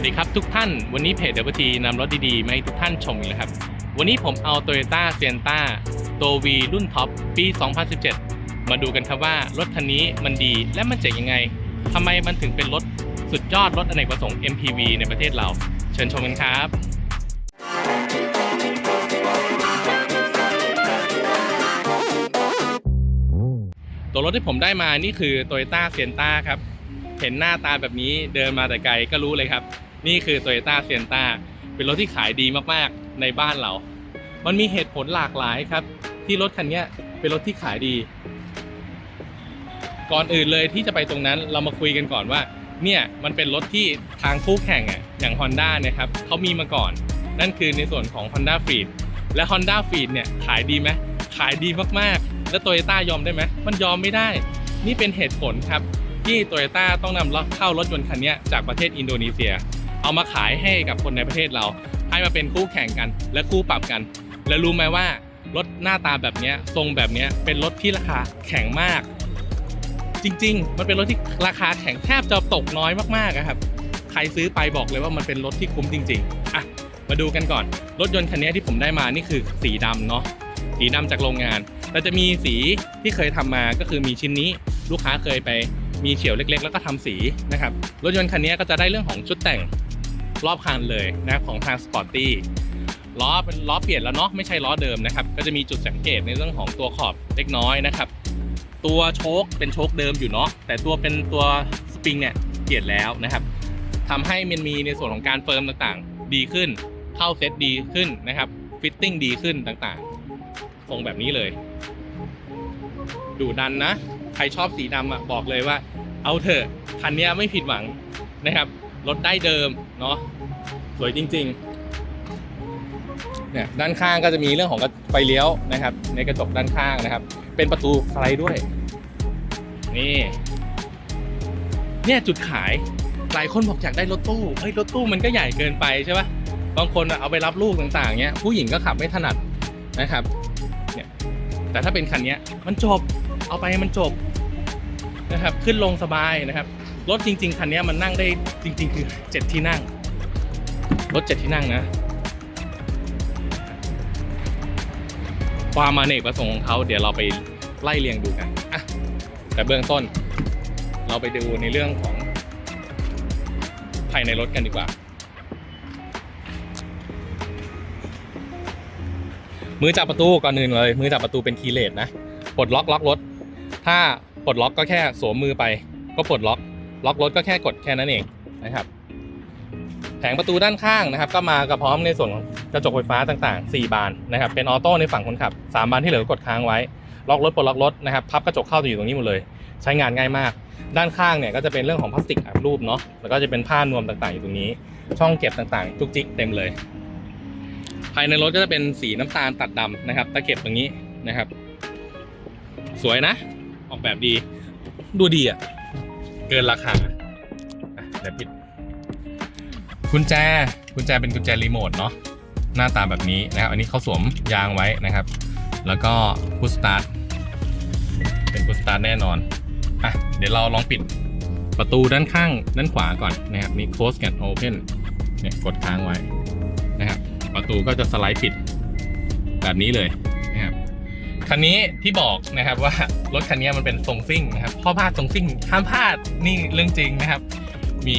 วัสดีครับทุกท่าน วันนี้เพจเดบทีนำรถดีๆมาให้ทุกท่านชมอีกแล้วครับ วันนี้ผมเอา Toyota s i e n t a ตัว V รุ่นท็อปปี 2017 มาดูกันครับว่ารถคันนี้มันดีและมันเจ๋งยังไงทำไมมันถึงเป็นรถสุดยอดรถอเนกประสงค์ MPV ในประเทศเรา เชิญชมกันครับตัวรถที่ผมได้มานี่คือ Toyota s i e n t a ครับ เห็นหน้าตาแบบนี้เดินมาแต่ไกลก็รู้เลยครับ นี่คือ Toyota s i e n t a เป็นรถที่ขายดีมากๆในบ้านเรา มันมีเหตุผลหลากหลายครับ ที่รถคันนี้เป็นรถที่ขายดี ก่อนอื่นเลยที่จะไปตรงนั้นเรามาคุยกันก่อนว่า เนี่ยมันเป็นรถที่ทางคู่แข่งอะอย่าง Honda นี่ยครับเขามีมาก่อน นั่นคือในส่วนของ Honda f e e d และ Honda f e e d เนี่ยขายดีไหมขายดีมากๆ แล้ว Toyota ยอมได้ไหมมันยอมไม่ได้ นี่เป็นเหตุผลครับที่โตโยต้าต้องนำเข้ารถยนต์คันนี้จากประเทศอินโดนีเซีย เอามาขายให้กับคนในประเทศเรา ให้มาเป็นคู่แข่งกัน และคู่ปรับกัน และรู้ไหมว่ารถหน้าตาแบบนี้ทรงแบบนี้เป็นรถที่ราคาแข็งมาก จริง ๆ มันเป็นรถที่ราคาแข็งแทบจะตกน้อยมากๆครับ ใครซื้อไปบอกเลยว่ามันเป็นรถที่คุ้มจริงๆอะมาดูกันก่อน รถยนต์คันนี้ที่ผมได้มานี่คือสีดำเนาะสีดำจากโรงงาน แต่จะมีสีที่เคยทำมาก็คือมีชิ้นนี้ลูกค้าเคยไปมีเฉียวเล็ก ๆ แล้วก็ทำสีนะครับ รถยนต์คันนี้ก็จะได้เรื่องของชุดแต่ง รอบคันเลยนะครับของทาง Sporty ล้อเป็นล้อเปลี่ยนแล้วเนาะไม่ใช่ล้อเดิมนะครับ ก็จะมีจุดสังเกตในเรื่องของตัวขอบเล็กน้อยนะครับ ตัวโชคเป็นโชคเดิมอยู่เนาะแต่ตัวเป็นตัวสปริงเนี่ยเปลี่ยนแล้วนะครับทำให้มันมีในส่วนของการเฟิร์มต่างๆ ดีขึ้นเข้าเซตดีขึ้นนะครับฟิตติ้งดีขึ้นต่างๆทรงแบบนี้เลย ดูดันนะ ใครชอบสีดำอะบอกเลยว่า เอาเถอะคันนี้ไม่ผิดหวังนะครับ รถได้เดิมเนาะสวยจริงๆเนี่ยด้านข้างก็จะมีเรื่องของไฟเลี้ยวนะครับ ในกระจกด้านข้างนะครับ เป็นประตูสไลด์ด้วย นี่ เนี่ยจุดขายหลายคนบอกอยากได้รถตู้เฮ้ยรถตู้มันก็ใหญ่เกินไปใช่ปะบางคนเอาไปรับลูกต่างๆเนี้ยผู้หญิงก็ขับไม่ถนัดนะครับเนี่ยแต่ถ้าเป็นคันนี้มันจบเอาไปให้มันจบนะครับ ขึ้นลงสบายนะครับ รถจริง ๆ คันนี้มันนั่งได้จริง ๆ คือ 7 ที่นั่ง รถ 7 ที่นั่งนะ ความมาเนกประสงค์ของเขาเดี๋ยวเราไปไล่เรียงดูกันอะแต่เบื้องต้น เราไปดูในเรื่องของภายในรถกันดีกว่า มือจับประตูก่อนอื่นเลย มือจับประตูเป็นคีย์เลสนะปลดล็อกล็อกรถ ถ้าปลดล็อกก็แค่สวมมือไปก็ปลดล็อก ล็อกรถก็แค่กดแค่นั้นเองนะครับ แผงประตูด้านข้างนะครับ ก็มากับพร้อมในส่วนของกระจกไฟฟ้าต่างๆ 4 บานนะครับ เป็นออโต้ในฝั่งคนขับ 3 บานที่เหลือกดค้างไว้ ล็อกรถปลดล็อกรถนะครับ พับกระจกเข้าจะอยู่ตรงนี้หมดเลย ใช้งานง่ายมาก ด้านข้างเนี่ยก็จะเป็นเรื่องของพลาสติกอัดรูปเนาะ แล้วก็จะเป็นผ้านวมต่างๆ อยู่ตรงนี้ ช่องเก็บต่างๆ จุกจิกเต็มเลย ภายในรถก็จะเป็นสีน้ำตาลตัดดำนะครับ ตะเข็บตรงนี้นะครับ สวยนะ ออกแบบดี ดูดีอะ เกินราคาอะเดี๋ยวปิด กุญแจ กุญแจเป็นกุญแจรีโมทเนาะ หน้าตาแบบนี้นะครับ อันนี้เขาสวมยางไว้นะครับ แล้วก็พุชสตาร์ท เป็นพุชสตาร์ทแน่นอน อะ เดี๋ยวเราลองปิดประตูด้านข้างด้านขวาก่อนนะครับ นี่ close กับ open เนี่ยกดค้างไว้นะครับ ประตูก็จะสไลด์ปิดแบบนี้เลย คันนี้ที่บอกนะครับว่ารถคันนี้มันเป็นทรงซิ่งนะครับข้อพลาดทรงซิ่งห้ามพลาดนี่เรื่องจริงนะครับ มี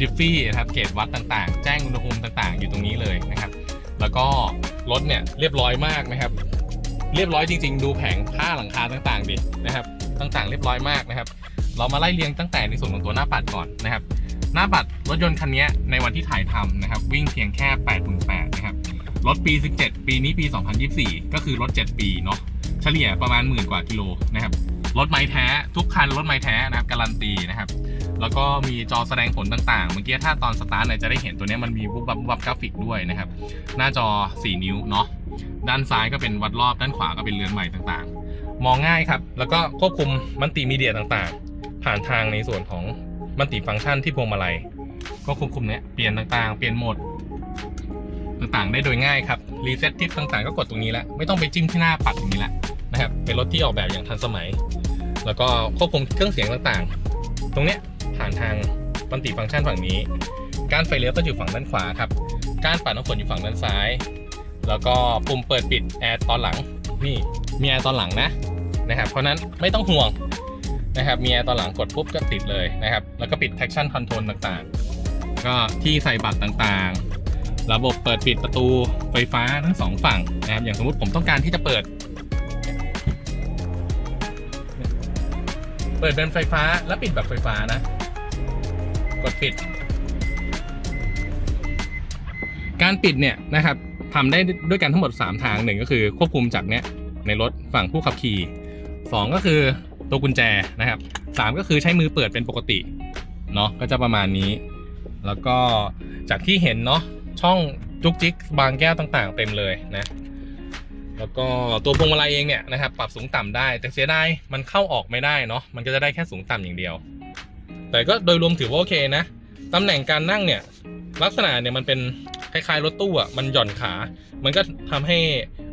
ดิฟฟี่นะครับเกจวัดต่างๆ แจ้งอุณหภูมิต่างๆ อยู่ตรงนี้เลยนะครับ แล้วก็รถเนี่ยเรียบร้อยมากนะครับ เรียบร้อยจริง ๆ ดูแผงผ้าหลังคาต่างๆดินะครับต่างๆ เรียบร้อยมากนะครับ เรามาไล่เรียงตั้งแต่ในส่วนของตัวหน้าปัดก่อนนะครับ หน้าปัดรถยนต์คันนี้ในวันที่ถ่ายทำนะครับ วิ่งเพียงแค่88,000 รถปี 17 ปีนี้ปี 2024 ก็คือรถ 7 ปีเนาะเฉลี่ยประมาณหมื่นกว่ากิโลนะครับรถไม้แท้ทุกคันรถไม้แท้นะครับการันตีนะครับ แล้วก็มีจอแสดงผลต่างๆ เมื่อกี้ถ้าตอนสตาร์ทเนี่ยจะได้เห็นตัวนี้มันมีวุบวับวุบวับกราฟิกด้วยนะครับ หน้าจอ 4 นิ้วเนาะด้านซ้ายก็เป็นวัดรอบด้านขวาก็เป็นเรือนใหม่ต่างๆ มองง่ายครับ แล้วก็ควบคุมมัลติมีเดียต่างๆ ผ่านทางในส่วนของมัลติฟังก์ชันที่พวงมาลัยก็ควบคุมเนี่ยเปลี่ยนต่างๆ เปลี่ยนโหมด ต่างๆ ได้โดยง่ายครับรีเซ็ตทิปต่างๆ ก็กดตรงนี้แล้วไม่ต้องไปจิ้มที่หน้าปัดอย่างนี้แล้วนะครับเป็นรถที่ออกแบบอย่างทันสมัย แล้วก็ควบคุมเครื่องเสียงต่างๆ ตรงเนี้ยผ่านทางมัลติฟังก์ชันฝั่งนี้ กานไฟเลี้ยวก็อยู่ฝั่งด้านขวาครับกานปัดน้ำฝนอยู่ฝั่งด้านซ้าย แล้วก็ปุ่มเปิดปิดแอร์ตอนหลังนี่มีแอร์ตอนหลังนะนะครับเพราะนั้นไม่ต้องห่วงนะครับมีแอร์ตอนหลังกดปุ๊บก็ติดเลยนะครับแล้วก็ปิด traction control ต่างๆ ก็ที่ใส่บัตรต่างๆ เปิดปิดประตูไฟฟ้าทั้งสองฝั่งนะครับ อย่างสมมติผมต้องการที่จะเปิด เปิดเป็นไฟฟ้าแล้วปิดแบบไฟฟ้านะ กดปิด การปิดเนี่ยนะครับทำได้ด้วยกันทั้งหมด 3 ทางหนึ่งก็คือควบคุมจากเนี้ยในรถฝั่งผู้ขับขี่ 2 ก็คือตัวกุญแจนะครับ 3 ก็คือใช้มือเปิดเป็นปกติเนาะก็จะประมาณนี้ แล้วก็จากที่เห็นเนาะช่อง จุกจิกบางแก้วต่างๆ เต็มเลยนะ แล้วก็ตัวพวงมาลัยเองเนี่ยนะครับปรับสูงต่ำได้ แต่เสียดายมันเข้าออกไม่ได้เนาะมันก็จะได้แค่สูงต่ำอย่างเดียว แต่ก็โดยรวมถือว่าโอเคนะตำแหน่งการนั่งเนี่ยลักษณะเนี่ยมันเป็นคล้ายๆรถตู้อะมันหย่อนขา มันก็ทำให้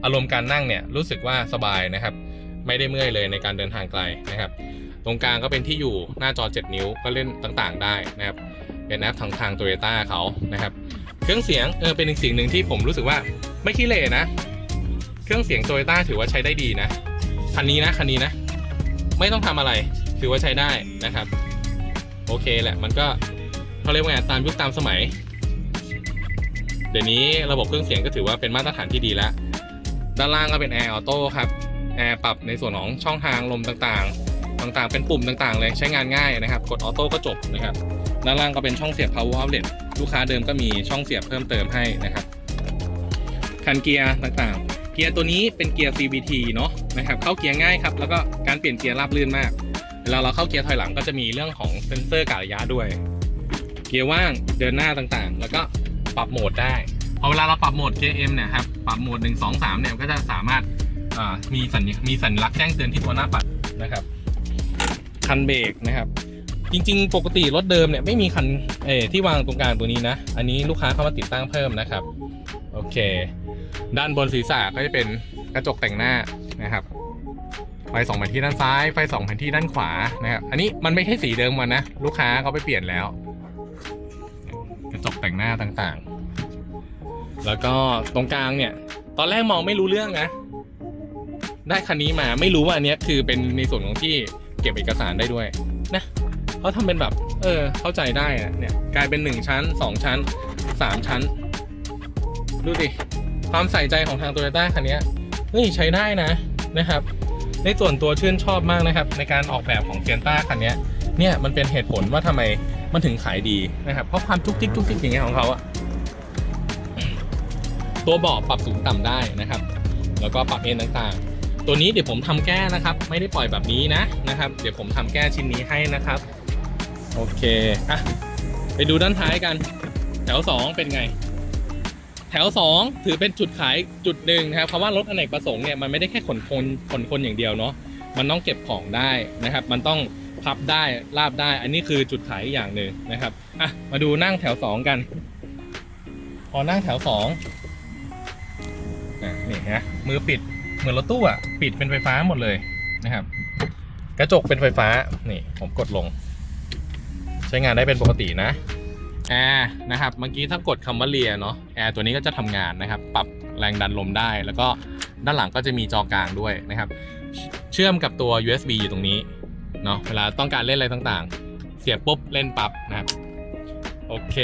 อารมณ์การนั่งเนี่ยรู้สึกว่าสบายนะครับ ไม่ได้เมื่อยเลยในการเดินทางไกลนะครับ ตรงกลางก็เป็นที่อยู่หน้าจอ 7 นิ้วก็เล่นต่างๆ ได้นะครับเป็นแอปทางทางโตโยต้าเขานะครับ เครื่องเสียงเออเป็นอีกสิ่งหนึ่งที่ผมรู้สึกว่าไม่ขี้เหร่นะ เครื่องเสียงโตโยต้าถือว่าใช้ได้ดีนะ คันนี้นะคันนี้นะ ไม่ต้องทำอะไรถือว่าใช้ได้นะครับ โอเคแหละมันก็เขาเรียกว่าไงตามยุคตามสมัย เดี๋ยวนี้ระบบเครื่องเสียงก็ถือว่าเป็นมาตรฐานที่ดีแล้ว ด้านล่างก็เป็นแอร์ออโต้ครับแอร์ปรับในส่วนของช่องทางลมต่างๆ ต่างๆ เป็นปุ่มต่างๆ เลยใช้งานง่ายนะครับ กดออโต้ก็จบนะครับ ด้านล่างก็เป็นช่องเสียบ power outlet ลูกค้าเดิมก็มีช่องเสียบเพิ่มเติมให้นะครับคันเกียร์ต่างๆ เกียร์ตัวนี้เป็นเกียร์ CVT เนาะนะครับเข้าเกียร์ง่ายครับแล้วก็การเปลี่ยนเกียร์ราบรื่นมากเวลาเราเข้าเกียร์ถอยหลังก็จะมีเรื่องของเซ็นเซอร์กะระยะด้วย เกียร์ว่างเดินหน้าต่างๆ แล้วก็ปรับโหมดได้พอเวลาเราปรับโหมดเกียร์ M เนี่ยครับปรับโหมด 1 2 3เนี่ยก็จะสามารถมีสัญญมีสัญลักษณ์แจ้งเตือนที่ตัวหน้าปัดนะครับคันเบรกนะครับ จริง ๆ ปกติรถเดิมเนี่ยไม่มีคันเอที่วางตรงกลางตัวนี้นะ อันนี้ลูกค้าเข้ามาติดตั้งเพิ่มนะครับ โอเค ด้านบนศีรษะก็จะเป็นกระจกแต่งหน้านะครับ ไฟสองแผ่นที่ด้านซ้าย ไฟสองแผ่นที่ด้านขวานะครับ อันนี้มันไม่ใช่สีเดิมมันนะ ลูกค้าเขาไปเปลี่ยนแล้ว กระจกแต่งหน้าต่างๆ แล้วก็ตรงกลางเนี่ย ตอนแรกมองไม่รู้เรื่องนะ ได้คันนี้มาไม่รู้ว่าอันนี้คือเป็นในส่วนของที่เก็บเอกสารได้ด้วยนะ เขาทำเป็นแบบ เออ เข้าใจได้อะเนี่ย กลายเป็นหนึ่งชั้นสองชั้นสามชั้น ดูดิ ความใส่ใจของทางโตโยต้าคันนี้เฮ้ยใช้ได้นะนะครับ ในส่วนตัวชื่นชอบมากนะครับ ในการออกแบบของเซียนต้าคันนี้เนี่ยมันเป็นเหตุผลว่าทำไมมันถึงขายดีนะครับ เพราะความจุกจิกจุกจิกอย่างเงี้ยของเขาอะตัวเบาะปรับสูงต่ำได้นะครับ แล้วก็ปรับเอ็นต่างๆ ตัวนี้เดี๋ยวผมทำแก้นะครับ ไม่ได้ปล่อยแบบนี้นะนะครับ เดี๋ยวผมทำแก้ชิ้นนี้ให้นะครับ โอเคอะไปดูด้านท้ายกัน แถว 2 เป็นไง แถว 2 ถือเป็นจุดขายจุดหนึ่งนะครับคำว่ารถอเนกประสงค์เนี่ยมันไม่ได้แค่ขนคนขนคนอย่างเดียวเนาะมันต้องเก็บของได้นะครับ มันต้องพับได้ลาบได้ อันนี้คือจุดขายอีกอย่างหนึ่งนะครับอะมาดูนั่งแถว 2 กัน พอนั่งแถว2อะนี่นะมือปิดเหมือนรถตู้อะปิดเป็นไฟฟ้าหมดเลยนะครับ กระจกเป็นไฟฟ้านี่ผมกดลง ใช้งานได้เป็นปกตินะแอร์นะครับเมื่อกี้ถ้ากดคำว่าเลียเนาะแอร์ตัวนี้ก็จะทำงานนะครับ ปรับแรงดันลมได้ แล้วก็ด้านหลังก็จะมีจอกลางด้วยนะครับ เชื่อมกับตัว USB อยู่ตรงนี้เนาะเวลาต้องการเล่นอะไรต่างๆ เสียบปุ๊บเล่นปั๊บนะครับโอเค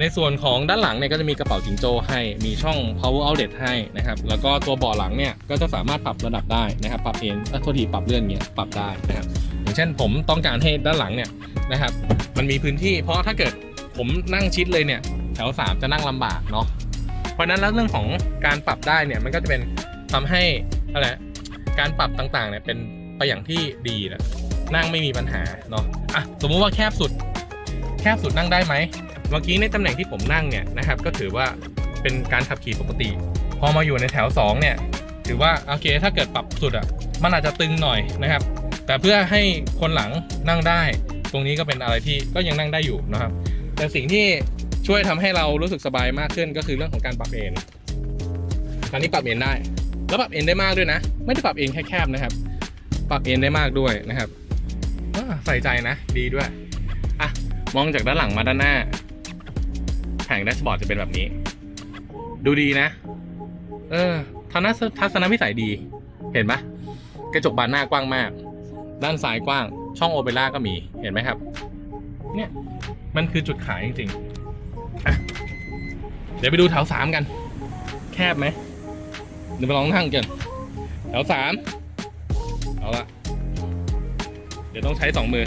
ในส่วนของด้านหลังเนี่ยก็จะมีกระเป๋าจิงโจ้ให้มีช่อง power outlet ให้นะครับ แล้วก็ตัวเบาะหลังเนี่ยก็จะสามารถปรับระดับได้นะครับ ปรับเอนเอ่อโทษทีปรับเลื่อนเงี้ยปรับได้นะครับอย่างเช่นผมต้องการให้ด้านหลังเนี่ย นะครับ มันมีพื้นที่เพราะถ้าเกิดผมนั่งชิดเลยเนี่ย แถว 3 จะนั่งลำบากเนาะเพราะนั้นแล้วเรื่องของการปรับได้เนี่ยมันก็จะเป็นทำให้อะไรการปรับต่างๆเนี่ยเป็นไปอย่างที่ดีนะนั่งไม่มีปัญหาเนาะอะสมมุติว่าแคบสุด แคบสุดนั่งได้ไหมเมื่อกี้ในตำแหน่งที่ผมนั่งเนี่ยนะครับ ก็ถือว่าเป็นการขับขี่ปกติ พอมาอยู่ในแถว 2 เนี่ย ถือว่าโอเคถ้าเกิดปรับสุดอะมันอาจจะตึงหน่อยนะครับ แต่เพื่อให้คนหลังนั่งได้ ตรงนี้ก็เป็นอะไรที่ก็ยังนั่งได้อยู่นะครับ แต่สิ่งที่ช่วยทำให้เรารู้สึกสบายมากขึ้นก็คือเรื่องของการปรับเอนตอนนี้ปรับเอนได้ แล้วปรับเอนได้มากด้วยนะ ไม่ได้ปรับเอนแคบๆนะครับ ปรับเอนได้มากด้วยนะครับใส่ใจนะดีด้วยอะมองจากด้านหลังมาด้านหน้าแผงแดชบอร์ดจะเป็นแบบนี้ ดูดีนะ เออทัศนทัศนวิสัยดี เห็นไหมกระจกบานหน้ากว้างมาก ด้านซ้ายกว้าง ช่องโอเปร่าก็มีเห็นไหมครับ เนี่ยมันคือจุดขายจริงๆ เดี๋ยวไปดูแถวสามกัน แคบไหมเดี๋ยวไปลองนั่งกันแถวสามเอาละเดี๋ยวต้องใช้สองมือ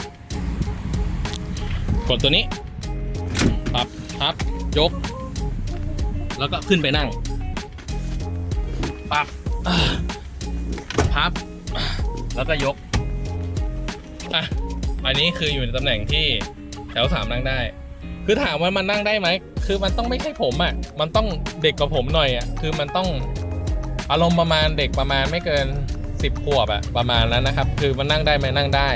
กดตัวนี้ปรับพับ ยก แล้วก็ขึ้นไปนั่งปรับพับ แล้วก็ยก อะ อันนี้คืออยู่ในตำแหน่งที่แถวสามนั่งได้ คือถามว่ามันนั่งได้ไหม คือมันต้องไม่ใช่ผมอะ มันต้องเด็กกว่าผมหน่อยอะ คือมันต้องอารมณ์ประมาณเด็กประมาณไม่เกินสิบขวบอะประมาณนั้นนะครับ คือมันนั่งได้ไหมนั่งได้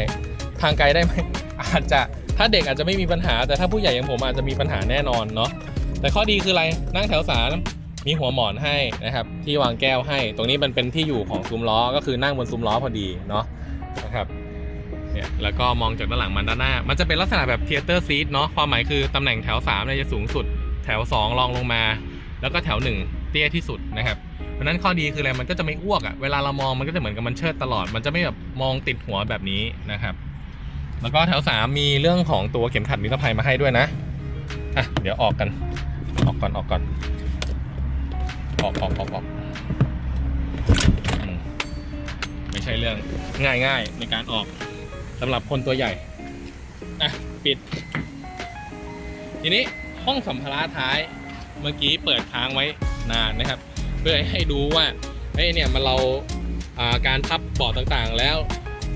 ทางไกลได้ไหมอาจจะถ้าเด็กอาจจะไม่มีปัญหา แต่ถ้าผู้ใหญ่อย่างผมอาจจะมีปัญหาแน่นอนเนาะ แต่ข้อดีคืออะไร นั่งแถวสามมีหัวหมอนให้นะครับ ที่วางแก้วให้ ตรงนี้มันเป็นที่อยู่ของซุ้มล้อ ก็คือนั่งบนซุ้มล้อพอดีเนาะนะครับ เนี่ยแล้วก็มองจากด้านหลังมันด้านหน้า มันจะเป็นลักษณะแบบเทเตอร์ซีทเนาะความหมายคือตำแหน่งแถว3เนี่ยจะสูงสุด แถว 2 รองลงมา แล้วก็แถว 1 เตี้ยที่สุดนะครับเพราะนั้นข้อดีคืออะไรมันก็จะไม่อ้วกอะ่ะเวลาเรามองมันก็จะเหมือนกับมันเชิดตลอด มันจะไม่แบบมองติดหัวแบบนี้นะครับ แล้วก็แถว 3 มีเรื่องของตัวเข็มขัดนิรภัยมาให้ด้วยนะอะเดี๋ยวออกกันออกก่อนออกก่อนออกออกออกออกไม่ใช่เรื่องง่ายๆในการออก สำหรับคนตัวใหญ่อะปิด ทีนี้ห้องสัมภาระท้ายเมื่อกี้เปิดค้างไว้นานนะครับ เพื่อให้ดูว่าเฮ้ยเนี่ยมันเราาการพับเบาะต่างๆ แล้ว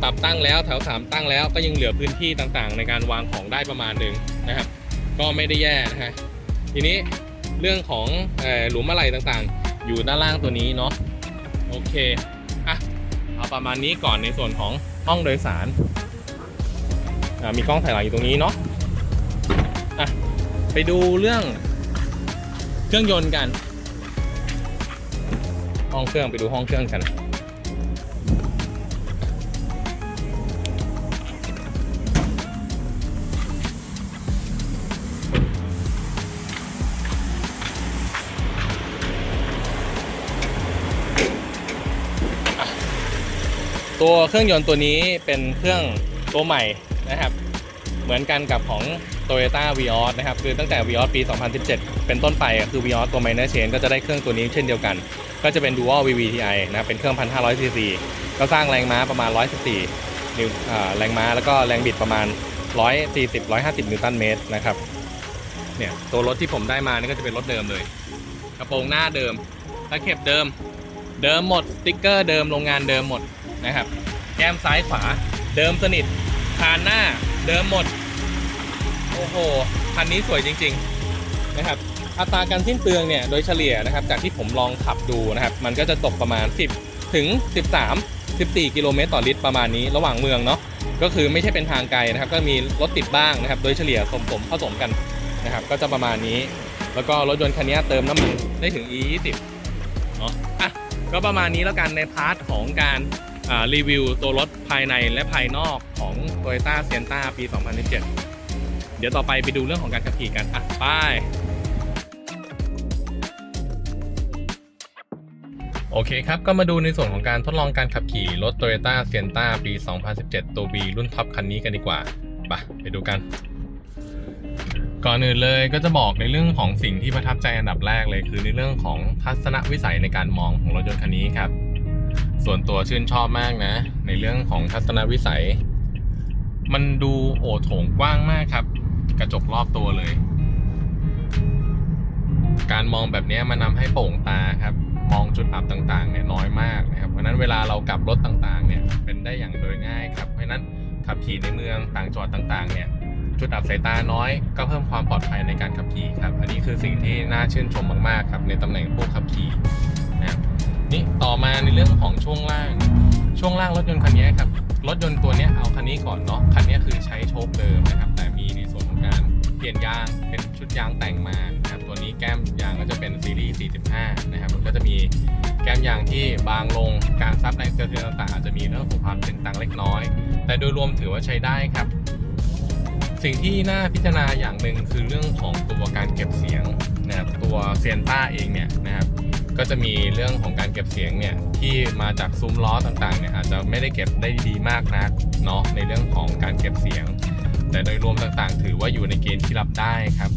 ปรับตั้งแล้วแถว3ตั้งแล้วก็ยังเหลือพื้นที่ต่างๆ ในการวางของได้ประมาณหนึ่งนะครับ ก็ไม่ได้แย่นะฮะทีนี้เรื่องของอหลุมอะไรต่างๆ อยู่ด้านล่างตัวนี้เนาะโอเคอะเอาประมาณนี้ก่อนในส่วนของห้องโดยสาร มีกล้องถ่ายหลังอยู่ตรงนี้เนาะอะไปดูเรื่องเครื่องยนต์กัน ห้องเครื่องไปดูห้องเครื่องกันตัวเครื่องยนต์ตัวนี้เป็นเครื่องตัวใหม่ นะครับ เหมือนกันกับของ Toyota Vios นะครับ คือตั้งแต่ Vios ปี 2017 เป็นต้นไปคือ Vios ตัว Minor chain ก็จะได้เครื่องตัวนี้เช่นเดียวกัน ก็จะเป็น Dual VVTi นะครับเป็นเครื่อง 1,500 cc ก็สร้างแรงม้าประมาณ 114นิวแรงม้าแล้วก็แรงบิดประมาณ 140 150 นิวตันเมตรนะครับเนี่ยตัวรถที่ผมได้มานี่ก็จะเป็นรถเดิมเลยกระโปรงหน้าเดิมตะเข็บเดิม เดิมหมดสติ๊กเกอร์เดิมโรงงานเดิมหมดนะครับ แก้มซ้ายขวาเดิมสนิท คานหน้าเดิมหมด โอ้โห คันนี้สวยจริง ๆ นะครับ อัตราการสิ้นเปลืองเนี่ย โดยเฉลี่ยนะครับ จากที่ผมลองขับดูนะครับ มันก็จะตกประมาณ 10 ถึง 13 14 กิโลเมตรต่อลิตรประมาณนี้ระหว่างเมืองเนาะ ก็คือไม่ใช่เป็นทางไกลนะครับ ก็มีรถติดบ้างนะครับ โดยเฉลี่ยสมสมผสมกันนะครับ ก็จะประมาณนี้ แล้วก็รถยนต์คันนี้เติมน้ำมันได้ถึง E20 เนาะ อะ ก็ประมาณนี้แล้วกันในพาร์ทของการ รีวิวตัวรถภายในและภายนอกของ Toyota Sienna ปี 2017 เดี๋ยวต่อไปไปดูเรื่องของการขับขี่กันอะไปโอเคครับ ก็มาดูในส่วนของการทดลองการขับขี่รถ Toyota Sienna ปี 2017 ตัว B รุ่นท็อปคันนี้กันดีกว่าไปไปดูกัน ก่อนอื่นเลยก็จะบอกในเรื่องของสิ่งที่ประทับใจอันดับแรกเลย คือในเรื่องของทัศนวิสัยในการมองของรถยนต์คันนี้ครับ ส่วนตัวชื่นชอบมากนะ ในเรื่องของทัศนวิสัย มันดูโอโถงกว้างมากครับ กระจกรอบตัวเลย การมองแบบนี้มันนำให้โปร่งตาครับ มองจุดอับต่างๆเนี่ยน้อยมากนะครับ เพราะนั้นเวลาเรากลับรถต่างๆ เนี่ยเป็นได้อย่างโดยง่ายครับ เพราะฉะนั้นขับขี่ในเมืองต่างจังหวัดต่างๆ เนี่ยจุดอับสายตาน้อยก็เพิ่มความปลอดภัยในการขับขี่ครับ อันนี้คือสิ่งที่น่าชื่นชมมากๆครับในตำแหน่งผู้ขับขี่ นี่ต่อมาในเรื่องของช่วงล่าง ช่วงล่างรถยนต์คันนี้ครับ รถยนต์ตัวนี้เอาคันนี้ก่อนเนาะ คันนี้คือใช้โชคเดิมนะครับ แต่มีในส่วนของการเปลี่ยนยางเป็นชุดยางแต่งมาครับ ตัวนี้แก้มยางก็จะเป็นซีรีส์ 45 นะครับ ก็จะมีแก้มยางที่บางลง การซับแรงกระเทือนต่างๆอาจจะมีเรื่องของความตึงตังเล็กน้อย แต่โดยรวมถือว่าใช้ได้ครับสิ่งที่น่าพิจารณาอย่างหนึ่งคือเรื่องของตัวการเก็บเสียงตัวเซียนต้าเองเนี่ยนะครับ ก็จะมีเรื่องของการเก็บเสียงเนี่ยที่มาจากซุ้มล้อต่างๆเนี่ยอาจจะไม่ได้เก็บได้ดีมากนักเนาะในเรื่องของการเก็บเสียง แต่โดยรวมต่างๆ ถือว่าอยู่ในเกณฑ์ที่รับได้ครับ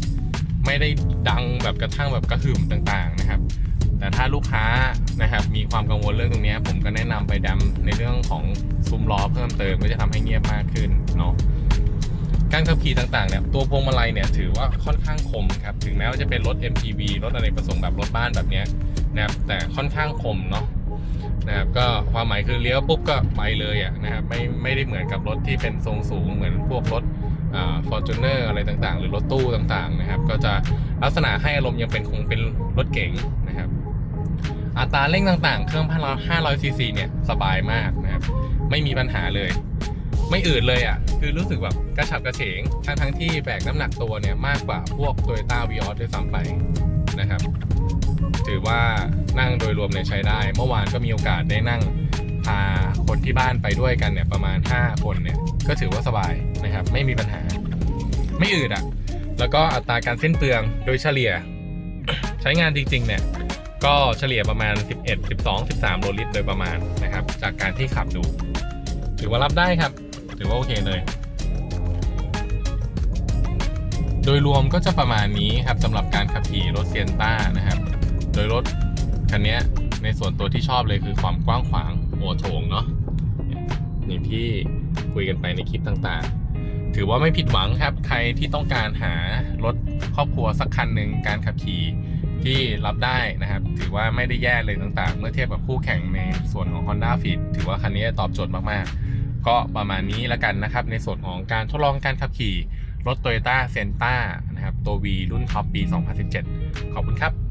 ไม่ได้ดังแบบกระทั่งแบบกระหึ่มต่างๆนะครับ แต่ถ้าลูกค้านะครับมีความกังวลเรื่องตรงนี้ ผมก็แนะนำไปดำในเรื่องของซุ้มล้อเพิ่มเติมก็จะทำให้เงียบมากขึ้นเนาะการขับขี่ต่างๆเนี่ยตัวพวงมาลัยเนี่ยถือว่าค่อนข้างคมครับถึงแม้ว่าจะเป็นรถ MPV รถอะไรประสงค์แบบรถบ้านแบบเนี้ย นะครับแต่ค่อนข้างคมเนาะนะครับก็ความหมายคือเลี้ยวปุ๊บก็ไปเลยอะนะครับไม่ไม่ได้เหมือนกับรถที่เป็นทรงสูงเหมือนพวกรถฟอร์จูเนอร์อะไรต่างๆ หรือรถตู้ต่างๆนะครับ ก็จะลักษณะให้อารมณ์ยังเป็นคงเป็นรถเก๋งนะครับอัตราเร่งต่างๆ เครื่องพันห้าร้อยซีซีเนี่ยสบายมากนะครับ ไม่มีปัญหาเลย ไม่อืดเลยอะ คือรู้สึกแบบกระฉับกระเฉง ทั้งทั้งที่แบกน้ำหนักตัวเนี่ยมากกว่าพวก Toyota v ีออสด้วยซ้ำไปนะครับ ถือว่านั่งโดยรวมเนี่ยใช้ได้ เมื่อวานก็มีโอกาสได้นั่งพาคนที่บ้านไปด้วยกันเนี่ยประมาณ 5 คนเนี่ยก็ถือว่าสบายนะครับ ไม่มีปัญหา ไม่อืดอะ แล้วก็อัตราการสิ้นเปลืองโดยเฉลี่ย ใช้งานจริงๆเนี่ยก็เฉลี่ยประมาณ 11 12 13โลลิตรโดยประมาณนะครับ จากการที่ขับดู ถือว่ารับได้ครับ ถือว่าโอเคเลย โดยรวมก็จะประมาณนี้ครับสำหรับการขับขี่รถเซียนต้านะครับ ดยรถคันนี้ในส่วนตัวที่ชอบเลยคือความกว้างขวางหัวโถงเนาะอย่างที่คุยกันไปในคลิปต่างๆ ถือว่าไม่ผิดหวังครับใครที่ต้องการหารถครอบครัวสักคันหนึ่งการขับขี่ที่รับได้นะครับ ถือว่าไม่ได้แย่เลยต่างๆ เมื่อเทียบกับคู่แข่งในส่วนของ Honda Fit ถือว่าคันนี้ตอบโจทย์มากๆ ก็ประมาณนี้แล้วกันนะครับ ในส่วนของการทดลองการขับขี่รถ Toyota Sienna นะครับตัว V รุ่นท็อปปี 2017 ขอบคุณครับ